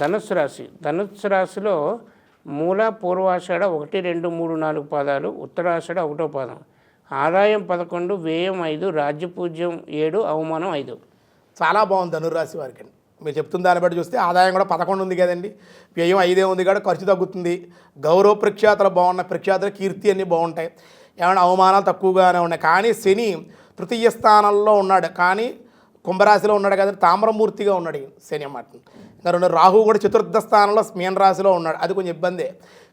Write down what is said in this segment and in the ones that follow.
ధనుస్సు రాశి. ధనుస్సు రాశిలో మూల పూర్వాషాఢ ఒకటి రెండు మూడు నాలుగు పాదాలు ఉత్తరాషాఢ ఒకటో పాదం. ఆదాయం పదకొండు వ్యయం ఐదు రాజ్యపూజ్యం ఏడు అవమానం ఐదు. చాలా బాగుంది ధనుర్రాశి వారికి అండి. మీరు చెప్తున్న దాన్ని బట్టి చూస్తే ఆదాయం కూడా పదకొండు ఉంది కదండి. వ్యయం ఐదే ఉంది కాబట్టి ఖర్చు తగ్గుతుంది. గౌరవ ప్రఖ్యాతలు బాగున్నాయి ప్రఖ్యాతలు కీర్తి అన్నీ బాగుంటాయి. ఏమైనా అవమానాలు తక్కువగానే ఉన్నాయి. కానీ శని తృతీయ స్థానంలో ఉన్నాడు. కానీ కుంభరాశిలో ఉన్నాడు కదండి తామ్రమూర్తిగా ఉన్నాడు శని అన్నమాట ఇంకా రెండు రాహు కూడా చతుర్థ స్థానంలో మీన రాశిలో ఉన్నాడు. అది కొంచెం ఇబ్బందే.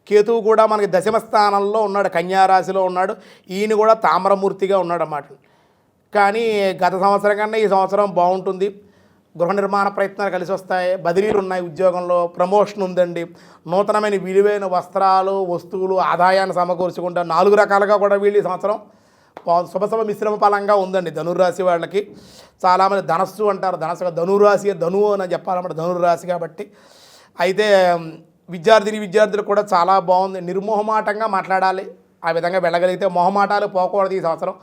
కేతువు కూడా మనకి దశమ స్థానంలో ఉన్నాడు కన్యారాశిలో ఉన్నాడు. ఈయన కూడా తామ్రమూర్తిగా ఉన్నాడు అన్నమాట. కానీ గత సంవత్సరం కన్నా ఈ సంవత్సరం బాగుంటుంది. గృహ నిర్మాణ ప్రయత్నాలు కలిసి వస్తాయి. బదిలీలు ఉన్నాయి ఉద్యోగంలో ప్రమోషన్ ఉందండి. నూతనమైన విలువైన వస్త్రాలు వస్తువులు ఆదాయాన్ని సమకూర్చుకుంటా నాలుగు రకాలుగా కూడా వీళ్ళు ఈ సంవత్సరం శుభశుభ మిశ్రమ ఫలంగా ఉందండి ధనుర్రాశి వాళ్ళకి. చాలామంది ధనస్సు అంటారు ధనస్సు ధనుర్రాశి ధనువు అని చెప్పాలన్నమాట ధనుర్రాశి కాబట్టి. అయితే విద్యార్థిని విద్యార్థులు కూడా చాలా బాగుంది. నిర్మోహమాటంగా మాట్లాడాలి. ఆ విధంగా వెళ్ళగలిగితే మొహమాటాలు పోకూడదు ఈ సంవత్సరం.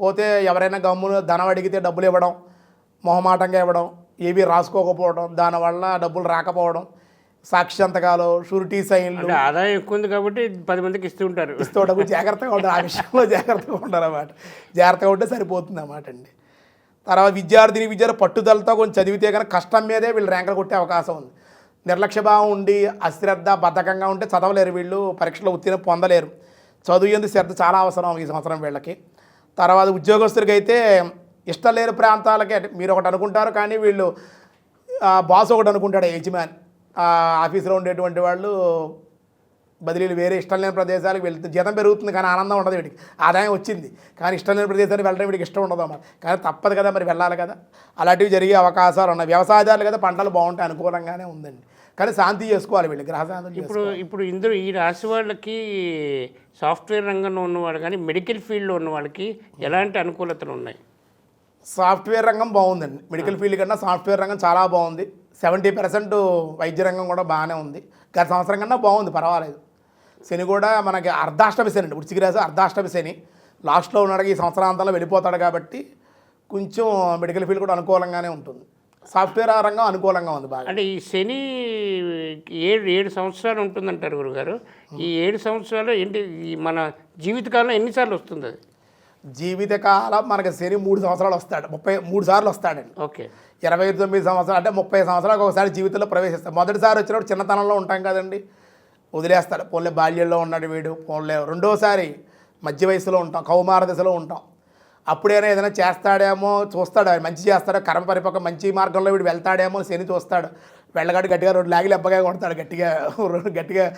పోతే ఎవరైనా గమ్మును ధనం అడిగితే డబ్బులు ఇవ్వడం మొహమాటంగా ఇవ్వడం ఏవి రాసుకోకపోవడం దానివల్ల డబ్బులు రాకపోవడం సాక్షి సంతకాలు షూరిటీ సైన్లు. ఆదాయం ఎక్కువ ఉంది కాబట్టి పది మందికి ఇస్తూ ఉంటారు. ఇస్తోటకు జాగ్రత్తగా ఉంటారు ఆ విషయంలో జాగ్రత్తగా ఉంటారు అన్నమాట జాగ్రత్తగా ఉంటే సరిపోతుంది అన్నమాట అండి. తర్వాత విద్యార్థిని విద్యార్థి పట్టుదలతో కొంచెం చదివితే కనుక కష్టం మీదే వీళ్ళు ర్యాంకులు కొట్టే అవకాశం ఉంది. నిర్లక్ష్య భావం ఉండి అశ్రద్ధ బద్ధకంగా ఉంటే చదవలేరు వీళ్ళు. పరీక్షలో ఉత్తీర్ణ పొందలేరు. చదువు ఎందుకు శ్రద్ధ చాలా అవసరం ఈ సంవత్సరం వీళ్ళకి. తర్వాత ఉద్యోగస్తులకి అయితే ఇష్టం లేని ప్రాంతాలకి మీరు ఒకటి అనుకుంటారు కానీ వీళ్ళు బాస్ ఒకటి అనుకుంటాడు యజమాని. ఆఫీసులో ఉండేటువంటి వాళ్ళు బదిలీలు వేరే ఇష్టం లేని ప్రదేశాలకు వెళ్తే జీతం పెరుగుతుంది కానీ ఆనందం ఉండదు వీడికి ఆదాయం వచ్చింది. కానీ ఇష్టం లేని ప్రదేశానికి వెళ్ళడం వీడికి ఇష్టం ఉండదు అన్నమాట. కానీ తప్పదు కదా మరి వెళ్ళాలి కదా. అలాంటివి జరిగే అవకాశాలు ఉన్నాయి. వ్యవసాయదారులు కదా పంటలు బాగుంటాయి అనుకూలంగానే ఉందండి. కానీ శాంతి చేసుకోవాలి వీళ్ళు గ్రహశాంతి ఇప్పుడు ఇప్పుడు ఇందులో ఈ రాశి వాళ్ళకి సాఫ్ట్వేర్ రంగంలో ఉన్నవాడు కానీ మెడికల్ ఫీల్డ్లో ఉన్న వాళ్ళకి ఎలాంటి అనుకూలతలు ఉన్నాయి? సాఫ్ట్వేర్ రంగం బాగుందండి. మెడికల్ ఫీల్డ్ కన్నా సాఫ్ట్వేర్ రంగం చాలా బాగుంది. సెవెంటీ పర్సెంట్ వైద్య రంగం కూడా బాగానే ఉంది. గత సంవత్సరం కన్నా బాగుంది పర్వాలేదు. శని కూడా మనకి అర్ధాష్టమి శని అండి. వృచ్చిక రాశి అర్ధాష్టమి శని. లాస్ట్లో ఉన్నాడు ఈ సంవత్సరాంతంలో వెళ్ళిపోతాడు కాబట్టి కొంచెం మెడికల్ ఫీల్డ్ కూడా అనుకూలంగానే ఉంటుంది. సాఫ్ట్వేర్ రంగం అనుకూలంగా ఉంది బాగా. అంటే ఈ శని ఏడు ఏడు సంవత్సరాలు ఉంటుందంటారు గురుగారు. ఈ ఏడు సంవత్సరాలు ఏంటి ఈ మన జీవితకాలంలో ఎన్నిసార్లు వస్తుంది అది? జీవితకాలం మనకి శని మూడు సంవత్సరాలు వస్తాడు. ముప్పై మూడు సార్లు వస్తాడండి ఓకే. ఇరవై తొమ్మిది సంవత్సరాలు అంటే ముప్పై సంవత్సరాలకు ఒకసారి జీవితంలో ప్రవేశిస్తాడు. మొదటిసారి వచ్చినప్పుడు చిన్నతనంలో ఉంటాం కదండి. వదిలేస్తాడు. పోన్లే బాల్యంలో ఉన్నాడు వీడు పోన్లే. రెండోసారి మధ్య వయసులో ఉంటాం కౌమార దశలో ఉంటాం. అప్పుడైనా ఏదైనా చేస్తాడేమో చూస్తాడు. మంచి చేస్తాడు. కర్మ పరిపక్వ మంచి మార్గంలో వీడు వెళ్తాడేమో శని చూస్తాడు. వెళ్ళగాడు గట్టిగా రెండు లాగిలు ఎబ్బగా కొడతాడు. గట్టిగా గట్టిగా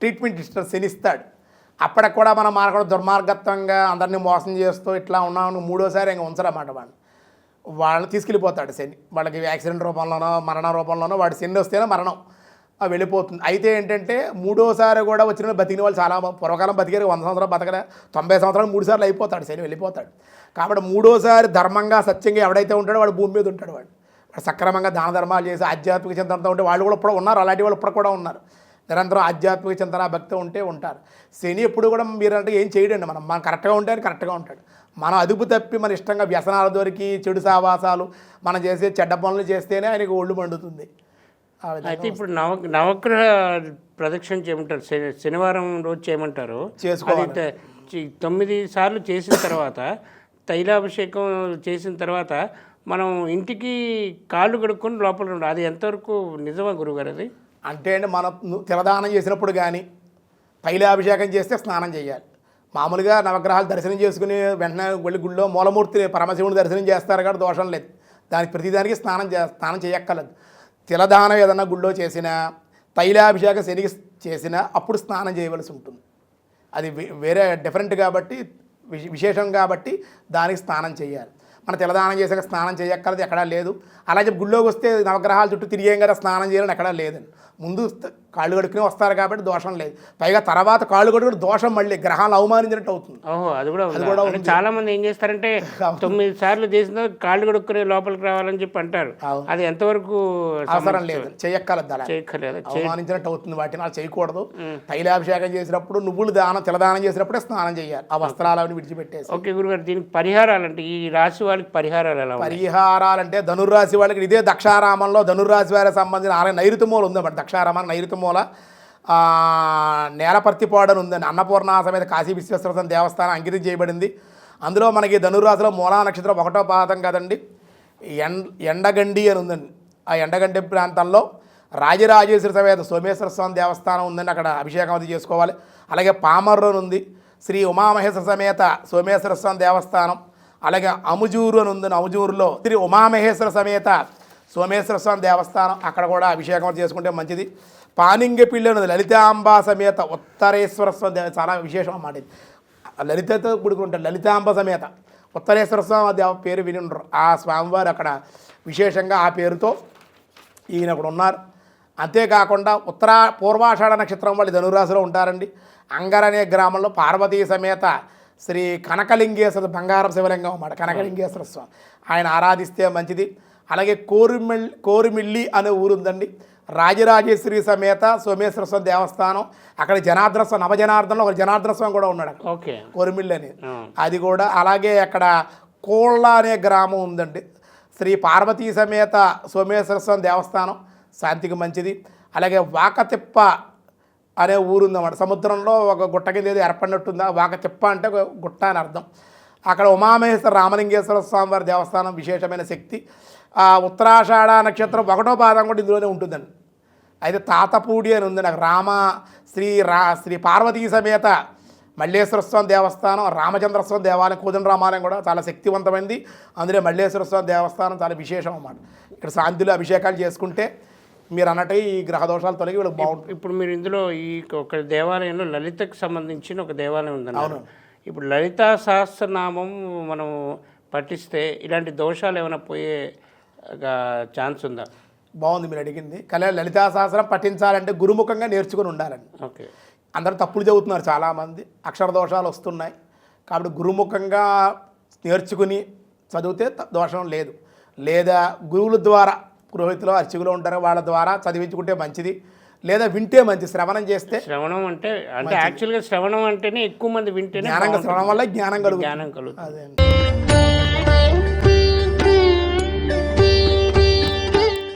ట్రీట్మెంట్ ఇస్తాడు. శని ఇస్తాడు. అప్పటికి కూడా మనం మార్గం దుర్మార్గత్వంగా అందరినీ మోసం చేస్తూ ఇట్లా ఉన్నామని మూడోసారి ఇంకా ఉంచరన్నమాట వాడిని. వాళ్ళని తీసుకెళ్ళిపోతాడు శని. వాళ్ళకి యాక్సిడెంట్ రూపంలోనో మరణ రూపంలోనో వాడి శని వస్తేనే మరణం. వెళ్ళిపోతుంది. అయితే ఏంటంటే మూడోసారి కూడా వచ్చిన బతికిన వాళ్ళు చాలా పూర్వకాలం బతికారు. వంద సంవత్సరాలు బతకరా తొంభై సంవత్సరాలు మూడు సార్లు అయిపోతాడు శని వెళ్ళిపోతాడు. కాబట్టి మూడోసారి ధర్మంగా సత్యంగా ఎవడైతే ఉంటాడో వాడు భూమి మీద ఉంటాడు వాడు. వాడు సక్రమంగా దాన ధర్మాలు చేసి ఆధ్యాత్మిక చింతనతో ఉంటే వాళ్ళు కూడా ఇప్పుడు ఉన్నారు. అలాంటి వాళ్ళు ఇప్పుడు కూడా ఉన్నారు. నిరంతరం ఆధ్యాత్మిక చింతన భక్తి ఉంటే ఉంటారు. శని ఎప్పుడు కూడా మీరంటే ఏం చేయడండి మనం. మనం కరెక్ట్గా ఉంటే కరెక్ట్గా ఉంటాడు. మనం అదుపు తప్పి మన ఇష్టంగా వ్యసనాల దొరికి చెడు సావాసాలు మనం చేసే చెడ్డ పనులు చేస్తేనే ఆయనకి ఒళ్ళు మండుతుంది. అయితే ఇప్పుడు నవ నవగ్రహ ప్రదక్షిణ చేయమంటారు. శని- శనివారం రోజు చేయమంటారు. చేసుకోవాలి. అది త- చి- తొమ్మిది సార్లు చేసిన తర్వాత తైలాభిషేకం చేసిన తర్వాత మనం ఇంటికి కాళ్ళు కడుక్కొని లోపల ఉండాలి. అది ఎంతవరకు నిజమా గురుగారు అది? అంటే అండి మనం తిలదానం చేసినప్పుడు కానీ తైలాభిషేకం చేస్తే స్నానం చేయాలి. మామూలుగా నవగ్రహాలు దర్శనం చేసుకుని వెంటనే వెళ్ళి గుళ్ళో మూలమూర్తి పరమశివుని దర్శనం చేస్తారు కాబట్టి దోషం లేదు. దానికి ప్రతిదానికి స్నానం చే స్నానం చేయక్కర్లేదు. తిలదానం ఏదన్నా గుళ్ళో చేసినా తైలాభిషేకం శనికి చేసినా అప్పుడు స్నానం చేయవలసి ఉంటుంది. అది వే- వేరే డిఫరెంట్ కాబట్టి విశేషం కాబట్టి దానికి స్నానం చేయాలి. మన తెలదానం చేసాక స్నానం చేయక్కర్లేదు ఎక్కడా లేదు. అలాగే గుళ్ళోకి వస్తే నవగ్రహాల చుట్టూ తిరిగేం కదా స్నానం చేయాలని ఎక్కడా లేదండి. ముందు కాళ్ళు కడుక్కుని వస్తారు కాబట్టి దోషం లేదు. పైగా తర్వాత కాళ్ళు కడుక్కుని దోషం మళ్ళీ గ్రహాలు అవమానించినట్టు అవుతుంది. ఓహో అది కూడా ఉందా? కూడా అంటే చాలా మంది ఏం చేస్తారంటే తొమ్మిది సార్లు చేసిన కాళ్ళు కొడుకుని లోపలికి రావాలని చెప్పి అంటారు. అది ఎంతవరకు అవసరం లేదు. చెయ్యక్కర్లేదు అలా. చేయక్కర్లేదు. అవమానించినట్టు అవుతుంది. వాటిని అలా చేయకూడదు. తైలాభిషేకం చేసినప్పుడు నువ్వులు దానం తిలదానం చేసినప్పుడే స్నానం చేయాలి. ఆ వస్త్రాలు అవి విడిచిపెట్టేసి. ఓకే గురుగారు దీనికి పరిహారాలు అంటే ఈ రాశి వాళ్ళకి పరిహారాలు ఎలా ఉన్నాయి? పరిహారాలంటే ధనుర్రాశి వాళ్ళకి ఇదే దక్షారామంలో ధనుర్రాశి వారికి సంబంధించిన ఆలయం నైరుతి మూల ఉందన్నమాట. దక్షారామం నైరుతి మూల నేలపర్తిపాడని ఉందండి అన్నపూర్ణ సమేత కాశీ విశ్వేశ్వర దేవస్థానం అంకితం చేయబడింది. అందులో మనకి ధనుర్రాశిలో మూలా నక్షత్రం ఒకటో పాదం కదండి. ఎండ ఎండగండి అని ఉందండి. ఆ ఎండగండి ప్రాంతంలో రాజరాజేశ్వర సమేత సోమేశ్వర స్వామి దేవస్థానం ఉందండి అక్కడ అభిషేకం అది చేసుకోవాలి. అలాగే పామర్రు అని ఉంది. శ్రీ ఉమామహేశ్వర సమేత సోమేశ్వర స్వామి దేవస్థానం. అలాగే అముజూరు అని ఉంది అముజూరులో శ్రీ ఉమామహేశ్వర సమేత సోమేశ్వర స్వామి దేవస్థానం. అక్కడ కూడా అభిషేకం చేసుకుంటే మంచిది. పానింగపిల్లి ఉన్నది లలితాంబ సమేత ఉత్తరేశ్వర స్వామి దేవ చాలా విశేషం అన్నమాట ఇది లలితతో కూడుకుంటారు లలితాంబ సమేత ఉత్తరేశ్వర స్వామి దేవ పేరు విని ఉండరు ఆ స్వామివారు అక్కడ విశేషంగా ఆ పేరుతో ఈయన అక్కడ ఉన్నారు. అంతేకాకుండా ఉత్తర పూర్వాషాఢ నక్షత్రం వాళ్ళు ధనురాశిలో ఉంటారండి. అంగర్ అనే గ్రామంలో పార్వతీ సమేత శ్రీ కనకలింగేశ్వర బంగారం శివలింగం అన్నమాట. కనకలింగేశ్వర స్వామి. ఆయన ఆరాధిస్తే మంచిది. అలాగే కోరిమిల్ కోరిమిల్లి అనే ఊరు ఉందండి. రాజరాజేశ్వరి సమేత సోమేశ్వర స్వామి దేవస్థానం. అక్కడ జనార్దన స్వామి నవజనార్దనలో ఒక జనార్దన స్వామి కూడా ఉన్నాడు అక్కడ. ఓకే. కోరిమిల్లి అని. అది కూడా అలాగే అక్కడ కోళ్ళ అనే గ్రామం ఉందండి. శ్రీ పార్వతీ సమేత సోమేశ్వర స్వామి దేవస్థానం. శాంతికి మంచిది. అలాగే వాకతిప్ప అనే ఊరు ఉందన్నమాట. సముద్రంలో ఒక గుట్ట కింద ఏదో ఏర్పడినట్టుందా. వాకతిప్ప అంటే ఒక గుట్ట అని అర్థం. అక్కడ ఉమామహేశ్వర రామలింగేశ్వర స్వామి వారి దేవస్థానం విశేషమైన శక్తి. ఆ ఉత్తరాషాఢ నక్షత్రం ఒకటో పాదం కూడా ఇందులోనే ఉంటుందండి. అయితే తాతపూడి అని ఉంది నాకు. రామ శ్రీ రా శ్రీ పార్వతీ సమేత మల్లేశ్వర స్వామి దేవస్థానం రామచంద్ర స్వామి దేవాలయం కోదండ రామాలయం కూడా చాలా శక్తివంతమైంది. అందులో మల్లేశ్వర స్వామి దేవస్థానం చాలా విశేషం అన్నమాట. ఇక్కడ శాంతిలో అభిషేకాలు చేసుకుంటే మీరు అన్నట్టు ఈ గ్రహ దోషాలు తొలగి వీళ్ళకి బాగుంటుంది ఇప్పుడు మీరు ఇందులో ఈ ఒక దేవాలయంలో లలితకు సంబంధించిన ఒక దేవాలయం ఉందన్నారు. ఇప్పుడు లలితా సహస్రనామం మనం పఠిస్తే ఇలాంటి దోషాలు ఏమైనా పోయే ఛాన్స్ ఉందా? బాగుంది మీరు అడిగింది. కళ్యాణ లలితా సహస్రం పఠించాలంటే గురుముఖంగా నేర్చుకుని ఉండాలండి. ఓకే. అందరూ తప్పులు చదువుతున్నారు చాలామంది. అక్షర దోషాలు వస్తున్నాయి. కాబట్టి గురుముఖంగా నేర్చుకుని చదివితే దోషం లేదు. లేదా గురువుల ద్వారా పురోహితులు అర్చకులు ఉంటారు వాళ్ళ ద్వారా చదివించుకుంటే మంచిది. లేదా వింటే మంచి శ్రవణం చేస్తే శ్రవణం అంటే అంటే యాక్చువల్గా శ్రవణం అంటేనే ఎక్కువ మంది వింటేనే శ్రవణం వల్ల జ్ఞానం కలుగుతుంది జ్ఞానం కలుగుతుంది. అదే